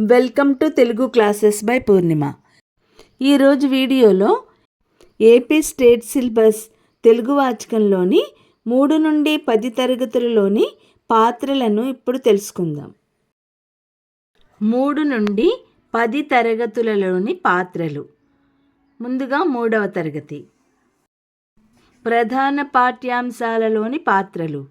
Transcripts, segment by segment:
Welcome to Telugu classes by Purnima. ఈరోజు వీడియోలో AP state syllabus Telugu వాచకంలోని మూడు నుండి పది తరగతులలోని పాత్రలను ఇప్పుడు తెలుసుకుందాం. మూడు నుండి పది తరగతులలోని పాత్రలు. ముందుగా మూడవ తరగతి. ప్రధాన పాఠ్యాంశాలలోని పాత్రలు.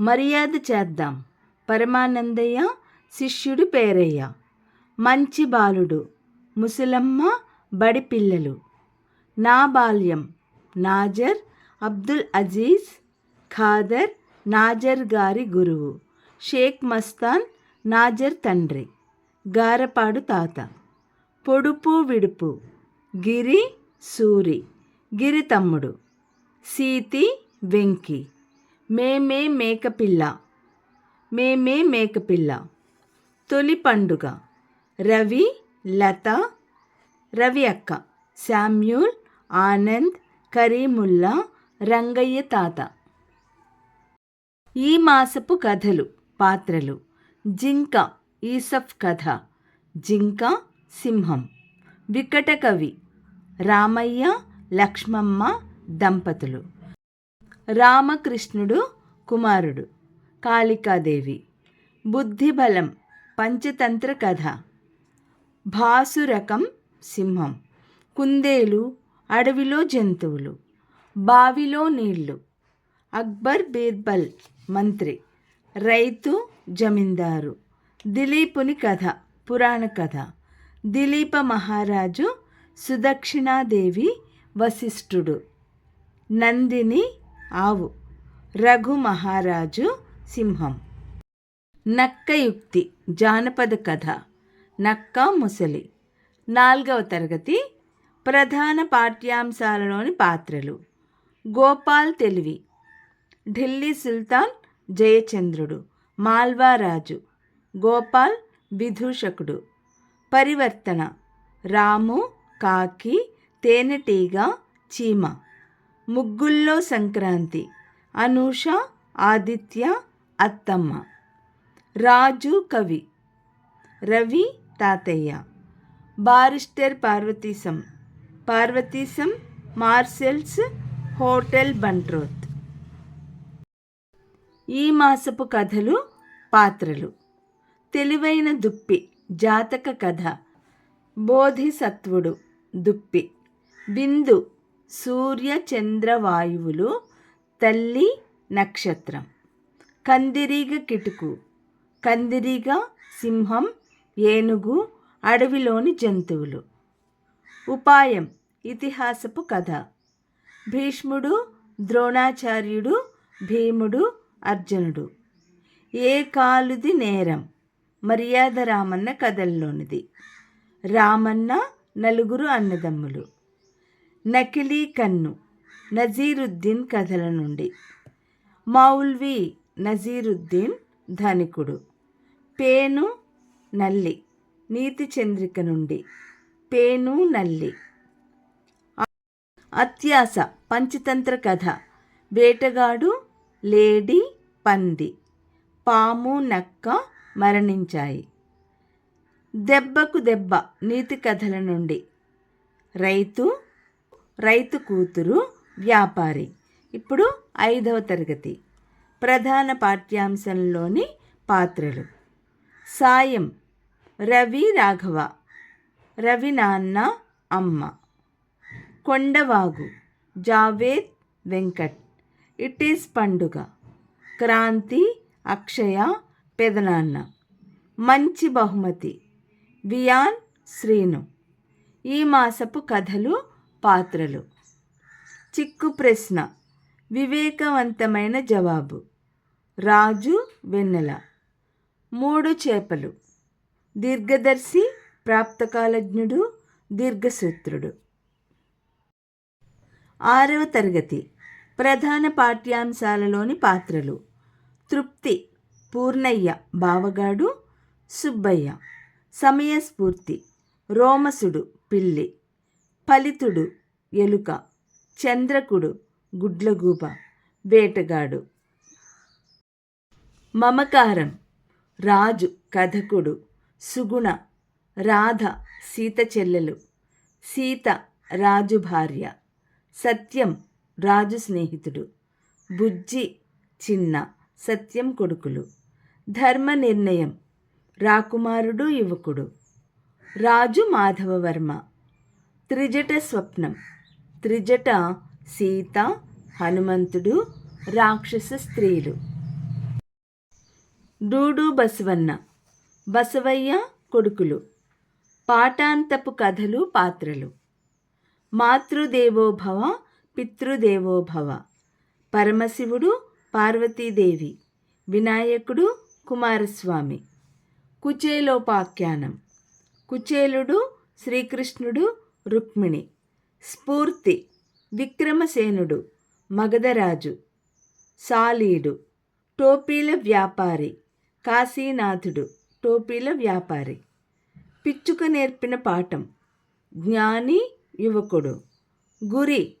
మర్యాద చేద్దాం. పరమానందయ్య శిష్యుడు పేరయ్య. మంచి బాలుడు ముసలమ్మ బడి పిల్లలు. నా బాల్యం నాజర్ అబ్దుల్ అజీజ్ ఖాదర్ నాజర్ గారి గురువు షేక్ మస్తాన్ నాజర్ తండ్రి గారపాడు తాత. పొడుపు విడుపు గిరి సూరి గిరి తమ్ముడు సీతి వెంకి మేమే మేకపిల్ల మేమే మేకపిల్ల. తొలి పండుగ. రవి లత రవి అక్క శామ్యూల్ ఆనంద్ కరీముల్లా రంగయ్య తాత. ఈ మాసపు కథలు పాత్రలు. జింక ఈసఫ్ కథ. జింక సింహం. వికట కవి. రామయ్య లక్ష్మమ్మ దంపతులు. రామకృష్ణుడు కుమారుడు. కాళికాదేవి. బుద్ధిబలం పంచతంత్ర కథ. భాసురకం సింహం. కుందేలు అడవిలో జంతువులు. బావిలో నీళ్ళు. అక్బర్ బీర్బల్ మంత్రి. రైతు జమీందారు. దిలీపుని కథ పురాణ కథ. దిలీప మహారాజు సుదక్షిణాదేవి వశిష్ఠుడు. నందిని ఆవు. రఘు మహారాజు సింహం. నక్కయుక్తి జానపద కథ. నక్క ముసలి. నాలుగవ తరగతి ప్రధాన పాఠ్యాంశాలలోని పాత్రలు. గోపాల్ తెలివి. ఢిల్లీ సుల్తాన్ జయచంద్రుడు. మాల్వారాజు గోపాల్ విదూషకుడు. పరివర్తన. రాము కాకి తేనెటీగ చీమ. ముగ్గుల్లో సంక్రాంతి. అనూష ఆదిత్య అత్తమ్మ. రాజు కవి. రవి తాతయ్య. Barrister Parvateesam. Parvateesam Marseilles hotel బంట్రోత్. ఈ మాసపు కథలు పాత్రలు. తెలివైన దుప్పి జాతక కథ. బోధిసత్వుడు దుప్పి. బిందు సూర్య చంద్రవాయువులు తల్లి నక్షత్రం. కందిరీగ కిటుకు. కందిరీగ సింహం ఏనుగు అడవిలోని జంతువులు. ఉపాయం ఇతిహాసపు కథ. భీష్ముడు ద్రోణాచార్యుడు భీముడు అర్జునుడు. ఏ కాలుది నేరం? మర్యాద రామన్న కథల్లోనిది. రామన్న నలుగురు అన్నదమ్ములు. నకిలీ కన్ను నజీరుద్దీన్ కథల నుండి. మౌల్వి నజీరుద్దీన్ ధనికుడు. పేను నల్లి నీతి చంద్రిక నుండి. పేను నల్లి. అత్యాస పంచతంత్ర కథ. వేటగాడు లేడీ పంది. పాము నక్క మరణించాయి. దెబ్బకు దెబ్బ నీతి కథల నుండి. రైతు రైతు కూతురు వ్యాపారి. ఇప్పుడు ఐదవ తరగతి. ప్రధాన పాఠ్యాంశంలోని పాత్రలు. సాయం రవి రాఘవ రవి నాన్న అమ్మ. కొండవాగు జావేద్ వెంకట్. ఇట్ ఈస్ పండుగ. క్రాంతి అక్షయ పెదనాన్న. మంచి బహుమతి. వియాన్ శ్రీను. ఈ మాసపు కథలు పాత్రలు. చిక్కు ప్రశ్న. వివేకవంతమైన జవాబు. రాజు వెన్నెల. మూడు చేపలు. దీర్ఘదర్శి ప్రాప్తకాలజ్ఞుడు దీర్ఘసూత్రుడు. ఆరవ తరగతి. ప్రధాన పాఠ్యాంశాలలోని పాత్రలు. తృప్తి పూర్ణయ్య బావగాడు సుబ్బయ్య. సమయస్ఫూర్తి రోమసుడు పిల్లి. ఫలితుడు ఎలుక. చంద్రకుడు గుడ్లగూబ వేటగాడు. మమకారం రాజు కథకుడు. సుగుణ రాధ సీత చెల్లెలు. సీత రాజు భార్య. సత్యం రాజు స్నేహితుడు. బుజ్జి చిన్న సత్యం కొడుకులు. ధర్మ నిర్ణయం రాకుమారుడు యువకుడు. రాజు మాధవవర్మ. త్రిజట స్వప్నం. త్రిజట సీత హనుమంతుడు రాక్షస స్త్రీలు. డూడు బసవన్న. బసవయ్య కొడుకులు. పాఠాంతపు కథలు పాత్రలు. మాతృదేవోభవ పితృదేవోభవ. పరమశివుడు పార్వతీదేవి. వినాయకుడు కుమారస్వామి. కుచేలోపాఖ్యానం. కుచేలుడు శ్రీకృష్ణుడు రుక్మిణి. స్ఫూర్తి. విక్రమసేనుడు మగధరాజు. సాలీడు. టోపీల వ్యాపారి. కాశీనాథుడు. టోపీల వ్యాపారి. పిచ్చుక నేర్పిన పాఠం. జ్ఞాని యువకుడు. గురి.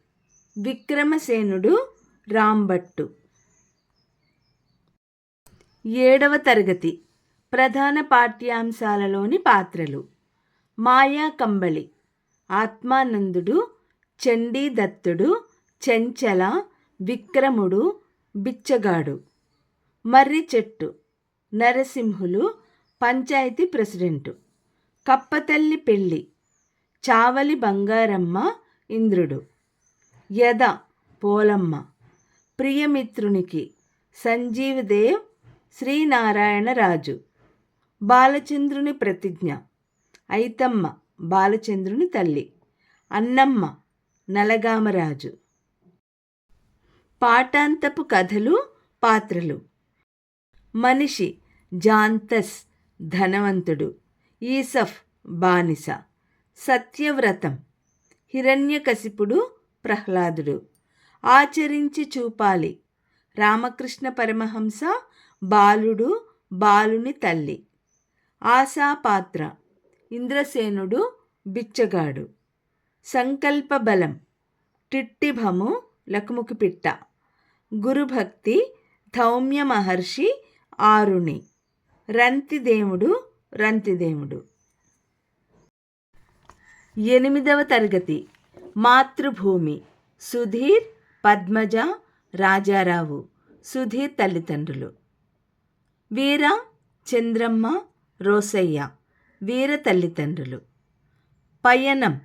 విక్రమసేనుడు రాంభట్టు. ఏడవ తరగతి. ప్రధాన పాఠ్యాంశాలలోని పాత్రలు. మాయా కంబళి. ఆత్మానందుడు. చండీదత్తుడు చెంచల. విక్రముడు. బిచ్చగాడు. మర్రి చెట్టు. నరసింహులు. పంచాయతీ ప్రెసిడెంటు. కప్పతల్లి పెళ్ళి. చావలి బంగారమ్మ ఇంద్రుడు. యద పోలమ్మ. ప్రియమిత్రునికి సంజీవదేవ్ శ్రీనారాయణరాజు బాలచంద్రుని ప్రతిజ్ఞ. ఐతమ్మ బాలచంద్రుని తల్లి. అన్నమ్మ నలగామరాజు. పాఠాంతపు కథలు పాత్రలు. మనిషి జాంతస్. ధనవంతుడు. ఈసఫ్ బానిస. సత్యవ్రతం. హిరణ్యకశిపుడు ప్రహ్లాదుడు. ఆచరించి చూపాలి. రామకృష్ణ పరమహంస బాలుడు బాలుని తల్లి. ఆశాపాత్ర. ఇంద్రసేనుడు బిచ్చగాడు. సంకల్ప బలం. టిట్టిభము లకుముకి పిట్ట. గురుభక్తి ధౌమ్య మహర్షి ఆరుణి. రంతిదేవుడు రంతిదేవుడు. ఎనిమిదవ తరగతి మాతృభూమి సుధీర్ పద్మజ రాజారావు సుధీర్ తల్లిదండ్రులు. వీర చంద్రమ్మ రోసయ్య వీర తల్లిదండ్రులు. పయనం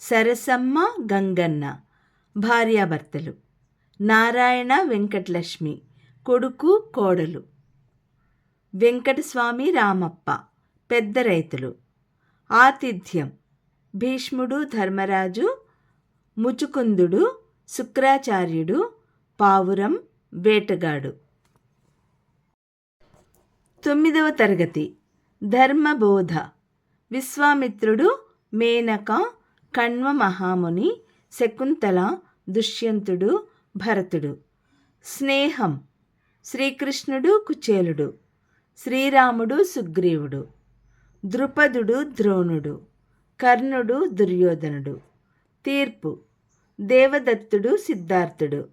సరసమ్మ గంగన్న భార్యాభర్తలు. నారాయణ వెంకటలక్ష్మి కొడుకు కోడలు. వెంకటస్వామి రామప్ప పెద్ద రైతులు. ఆతిథ్యం. భీష్ముడు ధర్మరాజు ముచుకుందుడు శుక్రాచార్యుడు పావురం వేటగాడు. తొమ్మిదవ తరగతి. ధర్మబోధ. విశ్వామిత్రుడు మేనక కణ్వ మహాముని శకుంతల దుష్యంతుడు భరతుడు. స్నేహం. శ్రీకృష్ణుడు కుచేలుడు. శ్రీరాముడు సుగ్రీవుడు ద్రుపదుడు ద్రోణుడు కర్ణుడు దుర్యోధనుడు. తీర్పు దేవదత్తుడు సిద్ధార్థుడు.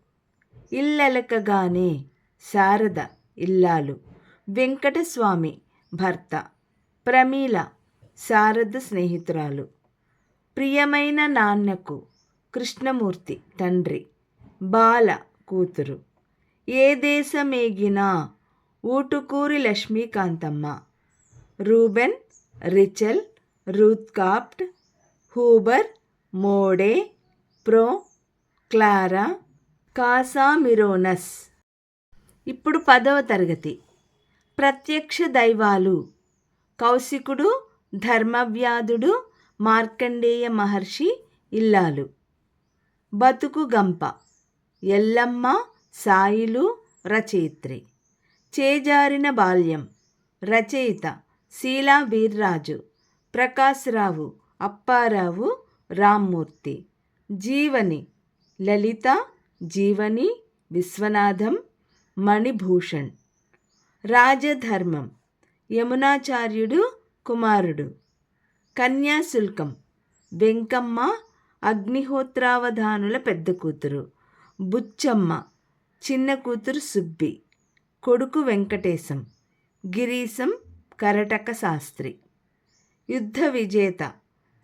ఇల్లెలకగానే శారద ఇల్లాలు వెంకటస్వామి భర్త ప్రమీల శారద స్నేహితురాలు. ప్రియమైన నాన్నకు కృష్ణమూర్తి తండ్రి బాల కూతురు. ఏ దేశమేగినా ఊటుకూరి లక్ష్మీకాంతమ్మ రూబెన్ రిచెల్ రూత్కాప్ట్ హూబర్ మోడే ప్రో క్లారా కాసామిరోనస్. ఇప్పుడు పదవ తరగతి. ప్రత్యక్ష దైవాలు. కౌశికుడు ధర్మవ్యాధుడు మార్కండేయ మహర్షి ఇల్లాలు. బతుకు గంప. ఎల్లమ్మ సాయిలు రచయిత్రి. చేజారిన బాల్యం. రచయిత శీలా వీర్రాజు. ప్రకాశ్రావు అప్పారావు రామ్మూర్తి. జీవని లలిత జీవని విశ్వనాథం మణిభూషణ్. రాజధర్మం యమునాచార్యుడు కుమారుడు. కన్యాశుల్కం వెంకమ్మ అగ్నిహోత్రావధానుల పెద్ద కూతురు. బుచ్చమ్మ చిన్న కూతురు సుబ్బి. కొడుకు వెంకటేశం గిరీశం కరటక శాస్త్రి. యుద్ధ విజేత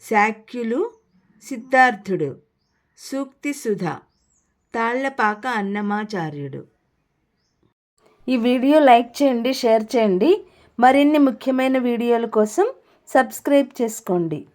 శాక్యులు సిద్ధార్థుడు సూక్తి సుధ తాళ్ళపాక అన్నమాచార్యుడు. ఈ వీడియో లైక్ చేయండి షేర్ చేయండి. మరిన్ని ముఖ్యమైన వీడియోల కోసం సబ్స్క్రైబ్ చేసుకోండి.